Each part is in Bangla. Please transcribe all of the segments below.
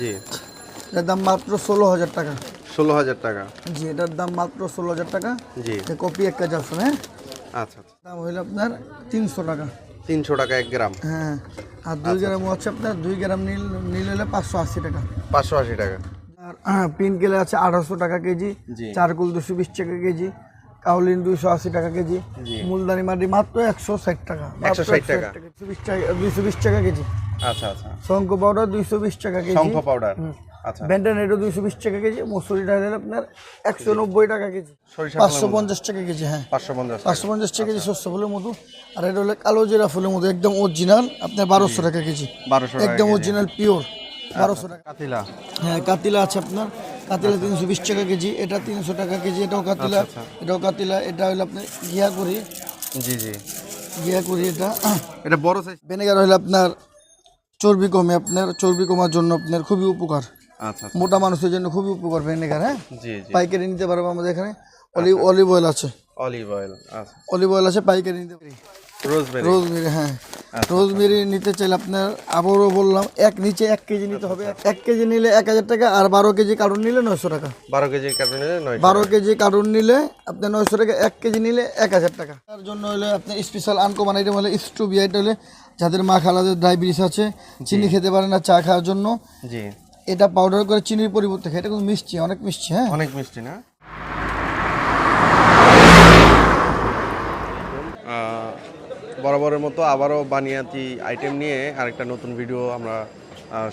জি। এটার দাম মাত্র ষোলো হাজার টাকা। ষোলো হাজার টাকা। জি এটার দাম মাত্র ষোলো হাজার টাকা। জি। কপি এক কেজি আসুন হ্যাঁ? আচ্ছা আচ্ছা। দাম হইল আপনার তিনশো টাকা। তিনশো টাকা এক গ্রাম। হ্যাঁ আর দুই গ্রাম হচ্ছে আপনার দুই গ্রাম নীল নীল হলে পাঁচশো আশি টাকা। পাঁচশো আশি টাকা। আর পিন কেলে আছে আঠারোশো টাকা কেজি। চারকুল দুশো বিশ টাকা কেজি কাউলিন দুইশো আশি টাকা কেজি। মুলদানি মাটি মাত্র একশো ষাট টাকা। 160 টাকা। দুশো বিশ টাকা দুইশো বিশ টাকা কেজি। আচ্ছা আচ্ছা। শঙ্খ পাউডার দুইশো বিশ টাকা কেজি। শঙ্খ পাউডার। আচ্ছা। ব্যান্ডানেটও দুইশো বিশ টাকা কেজি মসুরি ডাল আপনার একশো নব্বই টাকা কেজি। পাঁচশো পঞ্চাশ টাকা কেজি হ্যাঁ। পাঁচশো পঞ্চাশ পাঁচশো পঞ্চাশ টাকা কেজি শস্য ফুলের মধু। আর এটা হলো কালো জিরা ফুলের মতো একদম অরিজিনাল আপনার বারোশো টাকা কেজি। বারোশো একদম অরিজিনাল পিওর বারোশো টাকা। কাতিলা। হ্যাঁ কাতিলা আছে আপনার। কাতিলা তিনশো বিশ টাকা কেজি এটা তিনশো টাকা কেজি এটাও কাতিলা এটাও কাতিলা এটা হলো আপনার ঘিয়া করি। জি জি। ঘিয়া করি এটা। এটা বড় সাইজ ভিনেগার হলে আপনার চর্বি কমে আপনার চর্বি কমার জন্য আপনার খুবই উপকার। আচ্ছা মোটা মানুষের জন্য খুবই উপকার ভিনেগার হ্যাঁ? জি জি। পাইকারি নিতে পারব আমাদের এখানে। অলিভ অলিভ অয়েল আছে। অলিভ অয়েল আচ্ছা। অলিভ অয়েল আছে পাইকারি নিতে পারি। রোজবেরি রোজমেরি হ্যাঁ। রোজমেরি নিতে চাইলে আপনার আবারও বললাম এক নিচে এক কেজি নিতে হবে। এক কেজি নিলে এক হাজার টাকা আর বারো কেজি কার্টুন নিলে নয়শো টাকা। বারো কেজি কার্টুনে নয় বারো কেজি কার্টুন নিলে আপনার নয়শো টাকা এক কেজি নিলে এক হাজার টাকা। তার জন্য হলে আপনার স্পেশাল আনকমন আইটেম হলে স্ট্রুবি আইটেম হলে যাদের মা খালাদের ডায়াবেটিস আছে চিনি খেতে পারে না চা খাওয়ার জন্য জি। এটা পাউডার করে চিনির পরিবর্তে খায়। এটা কিন্তু মিষ্টি অনেক মিষ্টি হ্যাঁ। অনেক মিষ্টি না? আহ, বরাবরের মতো আবারও বানিয়াতি আইটেম নিয়ে আরেকটা নতুন ভিডিও আমরা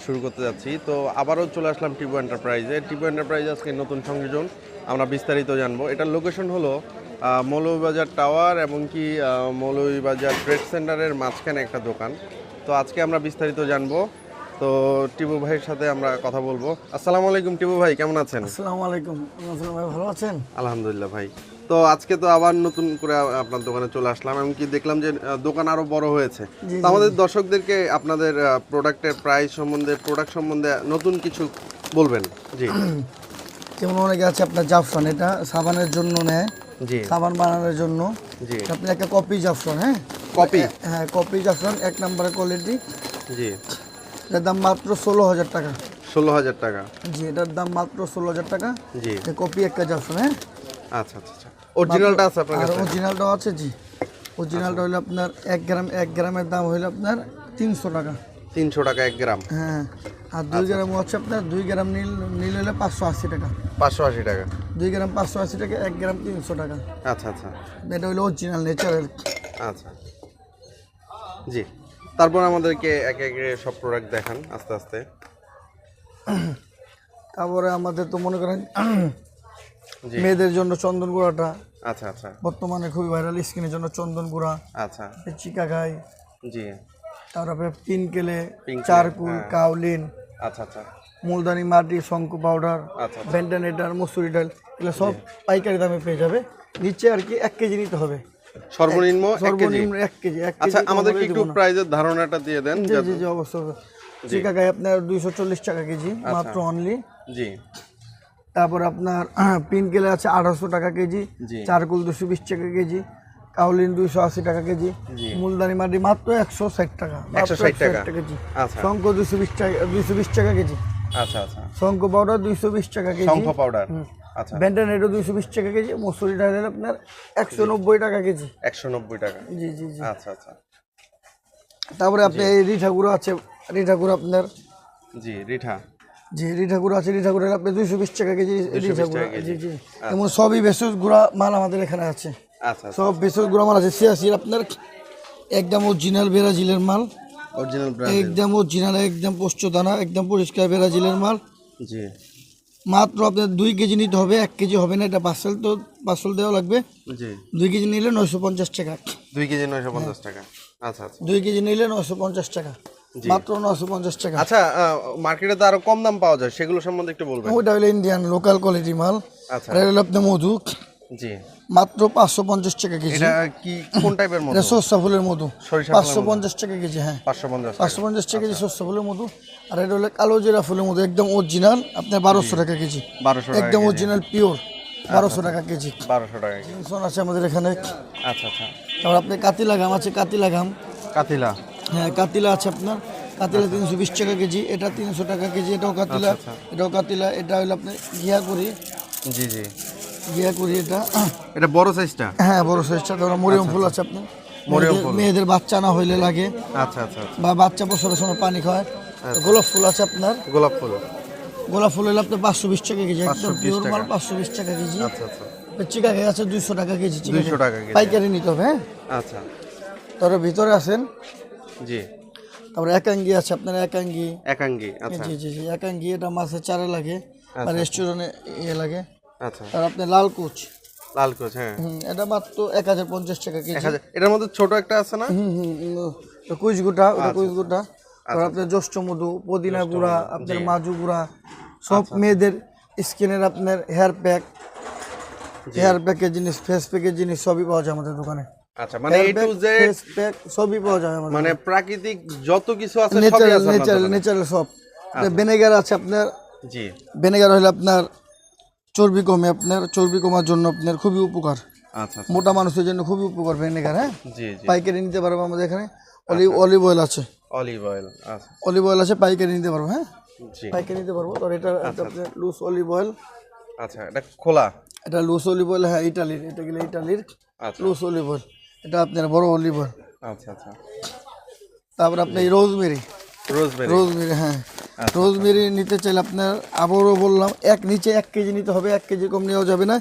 শুরু করতে যাচ্ছি। তো আবারও চলে আসলাম টিপু এন্টারপ্রাইজে টিপু এন্টারপ্রাইজ আজকে নতুন সংযোজন আমরা বিস্তারিত জানব। এটার লোকেশন হলো আহ, মৌলভীবাজার টাওয়ার এবং কি আহ, মৌলভীবাজার ট্রেড সেন্টারের মাঝখানে একটা দোকান। তো আজকে আমরা বিস্তারিত জানব। তো টিপু ভাইয়ের সাথে আমরা কথা বলব। আসসালামু আলাইকুম টিপু ভাই কেমন আছেন? আসসালামু আলাইকুম। ভাই ভালো আছেন? আলহামদুলিল্লাহ ভাই। তো আজকে তো আবার নতুন করে আপনার দোকানে চলে আসলাম এমনকি দেখলাম যে দোকান আরও বড় হয়েছে। তো আমাদের দর্শকদেরকে আপনাদের প্রোডাক্টের প্রাইস সম্বন্ধে প্রোডাক্ট সম্বন্ধে নতুন কিছু বলবেন? জি। যেমন অনেকে আছে আপনার জাফরান এটা সাবানের জন্য নেয়। জি। সাবান বানানোর জন্য। জি। আপনি একটা কপি জাফরান হ্যাঁ? কপি? হ্যাঁ কপি জাফরান এক নম্বরের কোয়ালিটি জি। এটার দাম মাত্র ষোলো হাজার টাকা। ষোলো হাজার টাকা। জি এটার দাম মাত্র ষোলো হাজার টাকা। জি। কপি একটা জাফরান হ্যাঁ? আচ্ছা আচ্ছা আচ্ছা। অরিজিনালটা আছে আপনার আর অরিজিনালটাও আছে জি। অরিজিনালটা হলো আপনার এক গ্রাম এক গ্রামের দাম হলো আপনার তিনশো টাকা। তিনশো টাকা এক গ্রাম। হ্যাঁ আর দুই গ্রাম হচ্ছে আপনার দুই গ্রাম নীল নীল হলে পাঁচশো আশি টাকা। পাঁচশো আশি টাকা। দুই গ্রাম পাঁচশো আশি টাকা এক গ্রাম তিনশো টাকা। আচ্ছা আচ্ছা। এটা হলো অরিজিনাল নেচারাল আচ্ছা। জি। তারপর আমাদেরকে একে একে সব প্রোডাক্ট দেখান আস্তে আস্তে। তারপরে আমাদের তো মনে করেন মেয়েদের জন্য চন্দন গুঁড়াটা। আচ্ছা আচ্ছা। বর্তমানে খুবই ভাইরাল স্কিনের জন্য চন্দন গুঁড়া। আচ্ছা। চিকা খাই জি। তারপরে পিনকেলে চারকুল। কাউলিন আচ্ছা আচ্ছা। মুলদানি মাটি শঙ্কু পাউডার আচ্ছা ভেন্টানেটার মসুরি ডাল এগুলো সব পাইকারি দামে পেয়ে যাবে। নিচে আর কি এক কেজি নিতে হবে। সর্বনিম্ন সর্বনিম্ন এক কেজি আচ্ছা হলে একটু প্রাইজের ধারণাটা দিয়ে দেন জি জি অবশ্যই। চিকা খাই আপনার দুইশো চল্লিশ টাকা কেজি আচ্ছা। মাত্র অনলি জি। তারপর আপনার পিন কেলে আছে আঠারোশো টাকা কেজি চারকুল দুশো বিশ টাকা কেজি কাউলিন দুইশো আশি টাকা কেজি। মুলদানি মাটি মাত্র একশো ষাট টাকা মাত্র 160 টাকা। কেজি। আচ্ছা। শঙ্খ দুশো বিশ টাকা দুইশো বিশ টাকা কেজি। আচ্ছা আচ্ছা। শঙ্খ পাউডার দুইশো বিশ টাকা কেজি। শঙ্খ পাউডার। আচ্ছা। ব্যান্ডানেটও দুইশো বিশ টাকা কেজি মসুরি ডালের আপনার একশো নব্বই টাকা কেজি। একশো নব্বই টাকা। জি জি জি। আচ্ছা আচ্ছা। তারপরে আপনি এই রিঠাগুড়ো আছে রিঠাগুড়ো আপনার জি রিঠা। জি রিঠাগুড়ো আছে রিঠাগুড়ো আপনি দুইশো বিশ টাকা কেজি 220 রিঠাগুড়ো টাকা জি জি। এমন সবই ভেষজ গুঁড়া মাল আমাদের এখানে আছে। আচ্ছা সব ভেষজ গুঁড়া মাল আছে। সিয়াসির আপনার একদম অরিজিনাল ব্রাজিলের মাল। অরিজিনাল একদম অরিজিনাল একদম পোস্ত দানা একদম পরিষ্কার ব্রাজিলের মাল। জি। মাত্র আপনার দুই কেজি নিতে হবে এক কেজি হবে না এটা পার্সেল তো পার্সেল দেওয়া লাগবে। জি। দুই কেজি নিলে নয়শো পঞ্চাশ টাকা। দুই কেজি নয়শো পঞ্চাশ টাকা। আচ্ছা আচ্ছা। দুই কেজি নিলে নয়শো পঞ্চাশ টাকা। মাত্র নয়শো পঞ্চাশ টাকা। আচ্ছা মার্কেটে তো আরও কম দাম পাওয়া যায় সেগুলো সম্বন্ধে একটু বলবেন। ওইটা হলো ইন্ডিয়ান লোকাল কোয়ালিটি মাল। আচ্ছা। এটা হলো আপনার মধু জি। মাত্র পাঁচশো পঞ্চাশ টাকা কেজি। এটা কি কোন টাইপের এটা সরষা ফুলের মধু। পাঁচশো পঞ্চাশ টাকা কেজি হ্যাঁ। পাঁচশো পঞ্চাশ পাঁচশো পঞ্চাশ টাকা কেজি সরষা ফুলের মধু। আর এটা হলো কালো জিরা ফুলের মধু একদম অরিজিনাল আপনার বারোশো টাকা কেজি। বারোশো একদম অরিজিনাল পিওর বারোশো টাকা কেজি। বারোশো টাকা কেজি। আছে আমাদের এখানে। আচ্ছা আচ্ছা। তারপর আপনি কাতিলা ঘাম আছে কাতিলা ঘাম কাতিলা। হ্যাঁ কাতিলা আছে আপনার। কাতিলা তিনশো বিশ টাকা কেজি এটা তিনশো টাকা কেজি এটাও কাতিলা আচ্ছা, এটাও কাতিলা এটা হলো আপনার ঘিয়া করি। জি জি। ঘিয়া করি এটা। এটা বড় সাইজটা? হ্যাঁ বড় সাইজটা ধরো মরিয়ম ফুল আছে আপনার। মেয়েদের- বাচ্চা না হইলে লাগে। আচ্ছা আচ্ছা আচ্ছা। বা বাচ্চা বছরের সময় পানি খায় গোলাপ ফুল আছে আপনার। গোলাপ ফুল। গোলাপ ফুল হলে আপনার পাঁচশো বিশ টাকা কেজি একদম 520 পিওর মাল পাঁচশো বিশ টাকা কেজি। আচ্ছা আচ্ছা। চিকা খেয়ে আছে দুইশো টাকা কেজি চিকা 200 খেয়ে। টাকা পাইকারি নিতে হবে হ্যাঁ? আচ্ছা। তারপরে ভিতরে আছেন জি। তারপরে একাঙ্গি আছে আপনার একাঙ্গি। একাঙ্গি আচ্ছা। জি জি জি একাঙ্গি এটা মাছের চারে লাগে বা রেস্টুরেন্টে ইয়ে লাগে। আচ্ছা। আর আপনার লাল কুচ। লাল কোচ হ্যাঁ। এটা মাত্র এক হাজার পঞ্চাশ টাকা কেজি। এটার মধ্যে ছোট একটা আছে না? হুম হুম কুইজ গুটা ওটা আচ্ছা, কুইজ গুটা তারপর আপনার জ্যৈষ্ঠ মধু পুদিনা গুঁড়া আপনার মাজু গুঁড়া সব মেয়েদের স্কিনের আপনার হেয়ার প্যাক হেয়ার প্যাকের জিনিস ফেস প্যাকের জিনিস সবই পাওয়া যায় আমাদের দোকানে। আচ্ছা মানে এ টু জেড সবই পাওয়া যায় আমাদের। মানে প্রাকৃতিক যত কিছু আছে সবই আছে আপনার নেচারাল নেচারাল সব। ভিনেগার আছে আপনার। জি। ভিনেগার হলে আপনার চর্বি কমে আপনার চর্বি কমার জন্য আপনার খুবই উপকার। আচ্ছা আচ্ছা। মোটা মানুষের জন্য খুবই উপকার ভিনেগার হ্যাঁ? জি জি। পাইকারি নিতে পারব আমাদের এখানে। অলিভ অলিভ অয়েল আছে। অলিভ অয়েল আচ্ছা। অলিভ অয়েল আছে পাইকারি নিতে পারব হ্যাঁ? জি। পাইকারি নিতে পারব। আর এটা এটা আপনার লুজ অলিভ অয়েল আচ্ছা এটা খোলা? এটা লুজ অলিভ অয়েল হ্যাঁ ইটালির। এটা গেলে ইটালির আচ্ছা। লুজ অলিভ অয়েল এটা আপনার বড় অলিভ অয়েল আচ্ছা আচ্ছা। তারপর আপনার রোজমেরি রোজমেরি রোজমেরি হ্যাঁ। রোজমেরি নিতে চাইলে আপনার আবারও বললাম এক নিচে এক কেজি নিতে হবে এক কেজি কম নেওয়া যাবে না।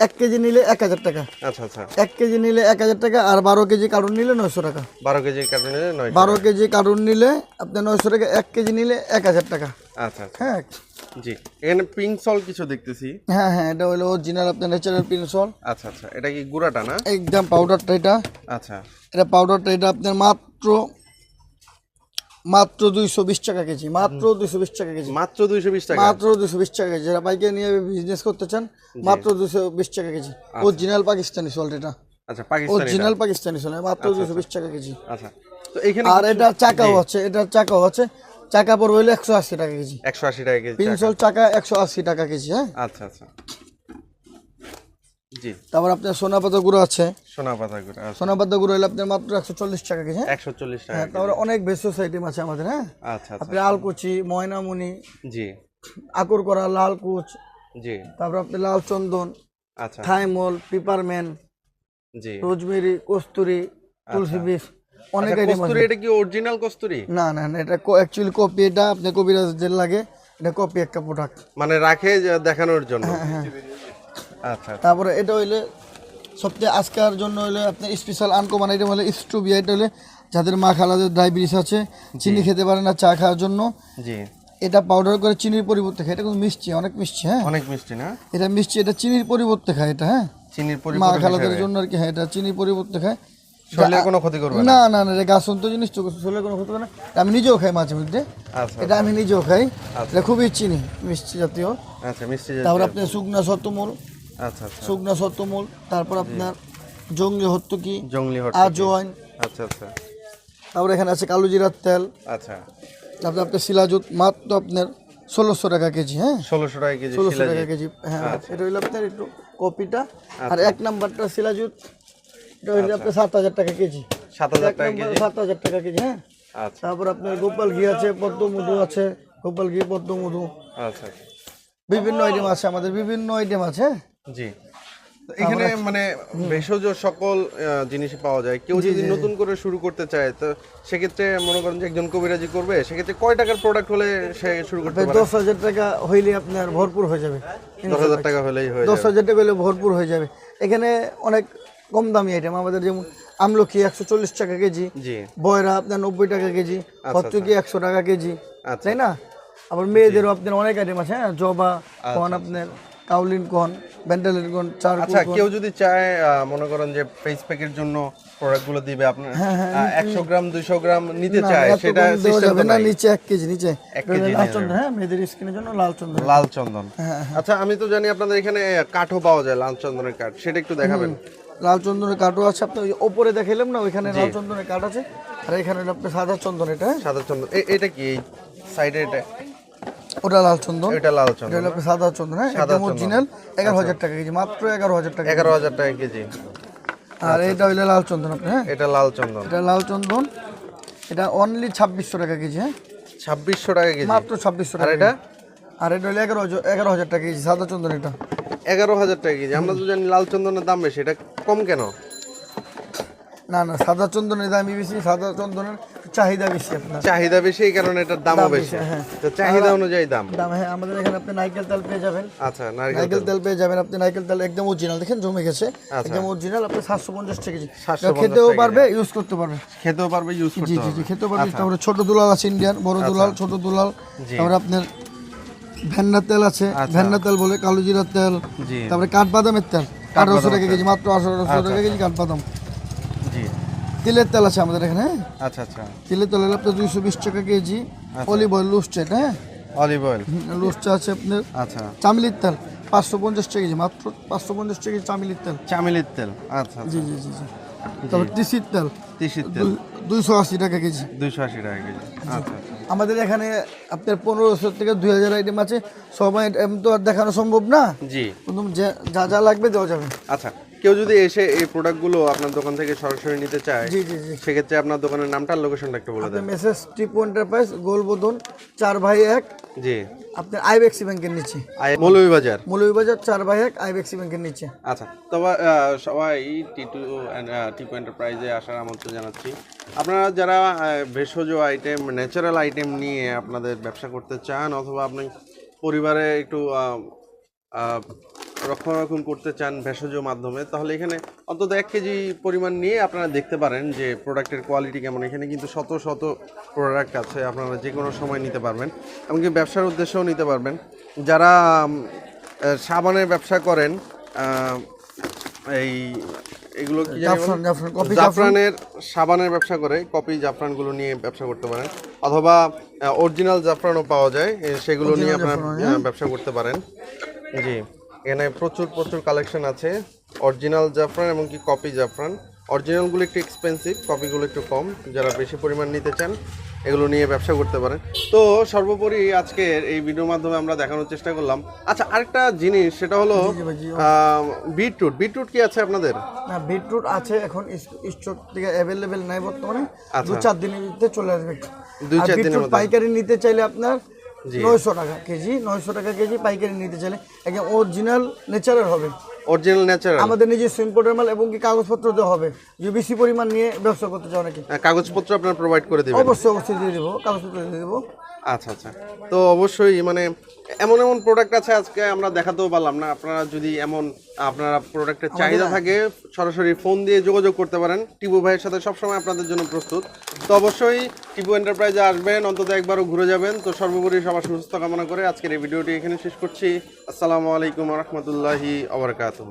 এক কেজি নিলে এক হাজার টাকা। আচ্ছা আচ্ছা। এক কেজি নিলে এক হাজার টাকা আর বারো কেজি কার্টুন নিলে নয়শো টাকা। বারো কেজি কার্টুনে নয় বারো কেজি কার্টুন নিলে আপনার নয়শো টাকা এক কেজি নিলে এক হাজার টাকা। আচ্ছা আচ্ছা। হ্যাঁ। জি। এখানে পিঙ্ক সল কিছু দেখতেছি। হ্যাঁ হ্যাঁ এটা হলো অরিজিনাল আপনার ন্যাচারাল পিনসল আচ্ছা আচ্ছা। এটা কি গুঁড়াটা না? একদম পাউডারটা এটা। আচ্ছা। এটা পাউডারটা এটা আপনার মাত্র মাত্র দুইশো বিশ টাকা কেজি মাত্র দুইশো বিশ টাকা কেজি। মাত্র দুইশো বিশ টাকা? মাত্র দুশো বিশ টাকা কেজি। যারা বাইকে নিয়ে বিজনেস করতে চান মাত্র দুশো বিশ টাকা কেজি। অরিজিনাল পাকিস্তানি সল্ট এটা। আচ্ছা পাকিস্তানি অরিজিনাল পাকিস্তানি সল্ট মাত্র দুশো বিশ টাকা কেজি। আচ্ছা। তো এখানে আর এটা চাকাও আছে এটা চাকাও আছে। চাকা পড়বে হলো একশো আশি টাকা কেজি। একশো আশি টাকা কেজি পিনসল চাকা। একশো আশি টাকা কেজি হ্যাঁ? আচ্ছা আচ্ছা। জি। তারপর আপনার সোনা পাতা গুঁড়ো আছে। সোনা পাতা আচ্ছা সোনা পাতা গুঁড়ো হলে আপনার মাত্র একশো চল্লিশ টাকা কেজি হ্যাঁ? একশো চল্লিশ টাকা হ্যাঁ, তারপরে অনেক ভেষজ আইটেম আছে আমাদের হ্যাঁ? আচ্ছা আচ্ছা। আপনি আলকুচি ময়নামণি জি। আকুর করা লাল কুচ জি। তারপর আপনি লাল চন্দন আচ্ছা। থাইমল পিপারম্যান জি। রোজমেরি কস্তুরি তুলসী বিষ অনেক আইটেম আছে কস্তুরি এটা কি অরিজিনাল কস্তুরি? না না না এটা অ্যাকচুয়ালি কপি এটা আপনি কবিরাজ লাগে। এটা কপি একটা প্রোডাক্ট মানে রাখে দেখানোর জন্য? আচ্ছা তারপরে এটা হইলে সবচেয়ে আজকের জন্য হলে আপনার স্পেশাল আনকমন আইটেম হলে স্ট্রুবি এটা হলে যাদের মা খালাদের ডায়াবেটিস আছে চিনি খেতে পারে না চা খাওয়ার জন্য জি। এটা পাউডার করে চিনির পরিবর্তে খায়। এটা কিন্তু মিষ্টি অনেক মিষ্টি হ্যাঁ। অনেক মিষ্টি না? এটা মিষ্টি এটা চিনির পরিবর্তে খায় এটা হ্যাঁ। চিনির মা খালাদের জন্য আর কি হ্যাঁ এটা চিনির পরিবর্তে খায়। শরীরে কোনো ক্ষতি করবে না। না না এটা গাছন্ত জিনিস তো শরীরে কোনো ক্ষতি করে না। আমি নিজেও খাই মাঝে মধ্যে। আচ্ছা। এটা আমি নিজেও খাই। এটা খুবই চিনি মিষ্টি জাতীয়। আচ্ছা মিষ্টি তারপর জাতীয়। আপনার শুকনা সত্যমূল। আচ্ছা আচ্ছা। শুকনা সত্যমূল তারপর আপনার জঙ্গলি হত্যকি জঙ্গলি হট আজওয়াইন আচ্ছা আচ্ছা। তারপর এখানে আছে কালো জিরার তেল। আচ্ছা। তারপর আপনার শিলাজুত মাত্র আপনার ষোলোশো টাকা কেজি হ্যাঁ? ষোলোশো টাকা কেজি ষোলোশো টাকা কেজি হ্যাঁ। আচ্ছা। এটা হইল আপনার একটু কপিটা। আর এক নাম্বারটা শিলাজুত সাত হাজার টাকা কেজি। সাত হাজার এক টাকা কেজি? সাত হাজার টাকা কেজি হ্যাঁ? আচ্ছা। তারপর আপনার গোপাল ঘি আছে পদ্ম মধু আছে গোপাল ঘি পদ্ম মধু আচ্ছা আচ্ছা। বিভিন্ন আইটেম আছে আমাদের বিভিন্ন আইটেম আছে জি। এখানে মানে ভেষজ সকল আহ, জিনিসই পাওয়া যায়। কেউ যদি নতুন করে শুরু করতে চায় তো সেক্ষেত্রে মনে করেন যে একজন কবিরাজি করবে সেক্ষেত্রে কয় টাকার প্রোডাক্ট হলে সে শুরু করতে পারে? দশ হাজার টাকা হইলে আপনার ভরপুর হয়ে যাবে। দশ হাজার টাকা হলেই হয়ে দশ হাজার টাকা হলে ভরপুর হয়ে যাবে। এখানে অনেক কম দামি আইটেম আমাদের যেমন আমলকি একশো চল্লিশ টাকা কেজি বয়রা আপনার নব্বই টাকা কেজি হচ্চকি একশো টাকা কেজি আচ্ছা। তাই না? আবার মেয়েদেরও আপনার অনেক আইটেম আছে হ্যাঁ? জবা কন আপনার কাউলিন কন ব্যান্ডালিন কন চার আচ্ছা কেউ যদি চায় মনে করেন যে ফেস প্যাকের জন্য প্রোডাক্টগুলো দিবে আপনার একশো গ্রাম দুইশো গ্রাম নিতে চায় হ্যাঁ, সেটা না নিচে এক কেজি নিচে। কেজি লাল চন্দন হ্যাঁ মেয়েদের স্কিনের জন্য লাল চন্দন। লাল চন্দন। হ্যাঁ, আচ্ছা আমি তো জানি আপনাদের এখানে কাঠও পাওয়া যায় লাল চন্দনের কাঠ সেটা একটু দেখাবেন। লাল চন্দনের কাঠও আছে আপনি ওই ওপরে দেখাইলাম না ওইখানে লাল চন্দনের কাঠ আছে আর এখানে হলো আপনার সাদা চন্দন এটা হ্যাঁ? সাদা চন্দন। এটা কি সাইডে এটা? ওটা লাল চন্দন এটা লাল এটা চন্দন হলো আপনার সাদা চন্দন হ্যাঁ? একদম অরিজিনাল এগারো হাজার টাকা কেজি মাত্র এগারো হাজার টাকা এগারো হাজার টাকা কেজি। আর এটা হইল লাল চন্দন আপনি হ্যাঁ? এটা লাল চন্দন এটা লাল চন্দন এটা অনলি ছাব্বিশশো টাকা কেজি হ্যাঁ? ছাব্বিশশো টাকা কেজি। মাত্র ছাব্বিশশো আর টাকা এটা? আর এটা হলো এগারো হাজার এগারো হাজার টাকা কেজি সাদা চন্দন এটা। এগারো হাজার টাকা কেজি। আমরা তো জানি লাল চন্দনের দাম বেশি এটা কম কেন? না না সাদা চন্দনের দামই বেশি সাদা চন্দনের চাহিদা বেশি আপনার। চাহিদা বেশি এই কারণে এটার দামও বেশি। হ্যাঁ। তো চাহিদা অনুযায়ী দাম। দাম হ্যাঁ আমাদের এখানে আপনি নারকেল তেল পেয়ে যাবেন। আচ্ছা নারকেল তেল। পেয়ে যাবেন আপনি নারকেল তেল একদম অরিজিনাল দেখেন জমে গেছে আচ্ছা। একদম অরিজিনাল আপনি সাতশো পঞ্চাশ টাকা কেজি। 750 খেতেও পারবে ইউজ করতে পারবে। খেতেও পারবে ইউজ জি করতে জি পারবে। জি খেতেও পারবে। তারপরে ছোট দুলাল আছে ইন্ডিয়ান বড় দুলাল ছোট দুলাল। তারপরে আপনার ভেন্না তেল আছে ভেন্না তেল বলে কালো জিরার তেল তারপরে কাঠবাদামের তেল আঠারোশো টাকা কেজি মাত্র আঠারোশো টাকা কেজি কাঠবাদাম। তিলের তেল আছে আমাদের এখানে হ্যাঁ? আচ্ছা আচ্ছা। তিলের তেল হলো আপনার দুইশো বিশ টাকা কেজি অলিভ অয়েল লুস্টেড হ্যাঁ? Olive oil. লুস্টে আছে আপনার। আচ্ছা। চামিলির তেল পাঁচশো পঞ্চাশ টাকা কেজি মাত্র পাঁচশো পঞ্চাশ টাকা কেজি চামিলির তেল। চামেলির তেল। আচ্ছা জি জি জি জি। তারপর তিসির তেল তিসির তেল। দুই- দুইশো আশি টাকা কেজি। দুইশো আশি টাকা কেজি। আচ্ছা আচ্ছা। আমাদের এখানে আপনার পনেরোশো থেকে দুই হাজার আইটেম আছে। সবাই আইটেম তো আর দেখানো সম্ভব না? জি। একদম যে- যা যা লাগবে দেওয়া যাবে। আচ্ছা কেউ যদি এসে এই প্রোডাক্টগুলো আপনার দোকান থেকে সরাসরি নিতে চায় জি জি জি। সেক্ষেত্রে আপনার দোকানের নামটা লোকেশনটা একটু বলে দেন। মেসেজ টিপু এন্টারপ্রাইজ গোলবোধন চার ভাই এক। জি। আপনার আইবেক্সি ব্যাংকের নিচে। আই মৌলভীবাজার? মৌলভীবাজার চার ভাই এক আইবেক্সি ব্যাংকের নিচে। আচ্ছা তবে সবাই টি টু টিপু এন্টারপ্রাইজে আসার আমন্ত্রণ জানাচ্ছি। আপনারা যারা ভেষজ আইটেম ন্যাচারাল আইটেম নিয়ে আপনাদের ব্যবসা করতে চান অথবা আপনি পরিবারে একটু রক্ষণাবেক্ষণ করতে চান ভেষজ মাধ্যমে তাহলে এখানে অন্তত এক কেজি পরিমাণ নিয়ে আপনারা দেখতে পারেন যে প্রোডাক্টের কোয়ালিটি কেমন। এখানে কিন্তু শত শত প্রোডাক্ট আছে আপনারা যে কোনো সময় নিতে পারবেন এমনকি ব্যবসার উদ্দেশ্যেও নিতে পারবেন। যারা সাবানের ব্যবসা করেন এই এগুলো কি জাফরানের সাবানের ব্যবসা করে কপি জাফরানগুলো নিয়ে ব্যবসা করতে পারেন অথবা অরিজিনাল জাফরানও পাওয়া যায় সেগুলো নিয়ে আপনারা ব্যবসা করতে পারেন। জি। এখানে প্রচুর প্রচুর কালেকশন আছে। অরিজিনাল জাফরান এবং কি কপি জাফরান। অরিজিনালগুলো একটু এক্সপেন্সিভ কপিগুলো একটু কম। যারা বেশি পরিমাণ নিতে চান এগুলো নিয়ে ব্যবসা করতে পারেন। তো সর্বোপরি আজকের এই ভিডিওর মাধ্যমে আমরা দেখানোর চেষ্টা করলাম। আচ্ছা আরেকটা জিনিস সেটা হলো বিটরুট বিটরুট কি আছে আপনাদের? না বিটরুট আছে এখন স্টক থেকে অ্যাভেলেবেল নাই বর্তমানে। আচ্ছা। দু চার দিনের মধ্যে চলে আসবে। দুই চার দিনের। পাইকারি নিতে চাইলে আপনার নয়শো টাকা কেজি নয়শো টাকা কেজি পাইকারি নিতে চাইলে একদম অরিজিনাল নেচারের হবে। অরিজিনাল ন্যাচারাল আমাদের নিজস্ব ইম্পোর্টের মাল এবং কি কাগজপত্র দেওয়া হবে। যদি বেশি পরিমাণ নিয়ে ব্যবসা করতে চাও নাকি? কাগজপত্র আপনার প্রোভাইড করে দেবেন। অবশ্যই অবশ্যই দিয়ে দেবো কাগজপত্র দিয়ে দেবো। আচ্ছা আচ্ছা। তো অবশ্যই মানে এমন এমন প্রোডাক্ট আছে আজকে আমরা দেখাতেও পারলাম না। আপনারা যদি এমন আপনারা প্রোডাক্টের চাহিদা থাকে সরাসরি ফোন দিয়ে যোগাযোগ করতে পারেন। টিপু ভাইয়ের সাথে সবসময় আপনাদের জন্য প্রস্তুত। তো অবশ্যই টিপু এন্টারপ্রাইজে আসবেন অন্তত একবারও ঘুরে যাবেন। তো সর্বোপরি সবার সুস্থ কামনা করে আজকের এই ভিডিওটি এখানে শেষ করছি। আসসালামু আলাইকুম রহমতুল্লাহি আবরকাতুহ